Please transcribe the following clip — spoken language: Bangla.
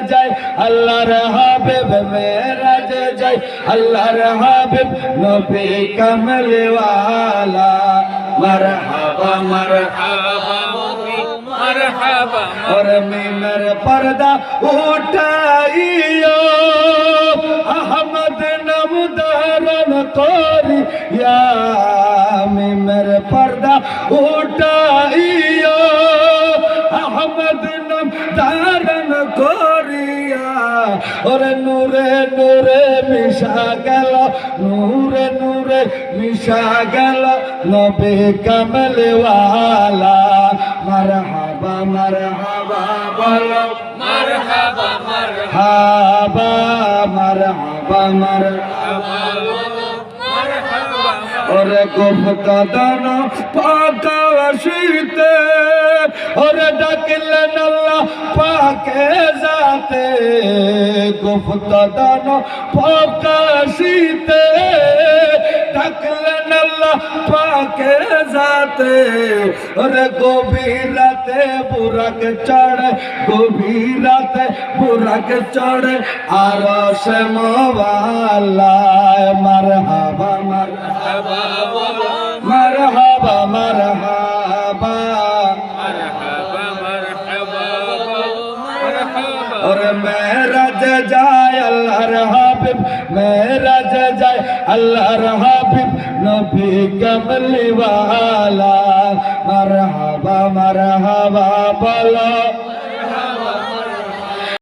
जय अल्लाह हबीब, मेरा जय जय अल्लाह हबीब, नबी कमल वाला मरहबा मरहबा और मीनर पर्दा उठाइयो। अहमद नमदारन तोरी, या मीनर पर्दा उठाइयो। अहमद नमदारन तोरी। ওরে নূরে নূরে মিশা গেল নূরে নূরে মিশা গেল নবে কামলওয়ালা। মারহাবা মারহাবা বলো। মারহাবা মার হাবা মার ওরে গোপ কদন পাকিতে ওরে ডাকলে নল্লা পাকে যাতে গুপ্ত দান পাকাশিতে ডাকলেন আল্লাহ পাকে যাতে ওরে গভীর রাতে বুরাক চড়ে গভীর রাতে বুরাক চড়ে, আর সে মোবালায় মারহাবা মারহাবা মারহাবা মারহাবা মারহাবা মারহাবা। और मेराज जाए अल्लाह हाबिब। रज जाए अल्लाह हाबिब। नबी कमली वाला, मरहबा मरहबा बोलो।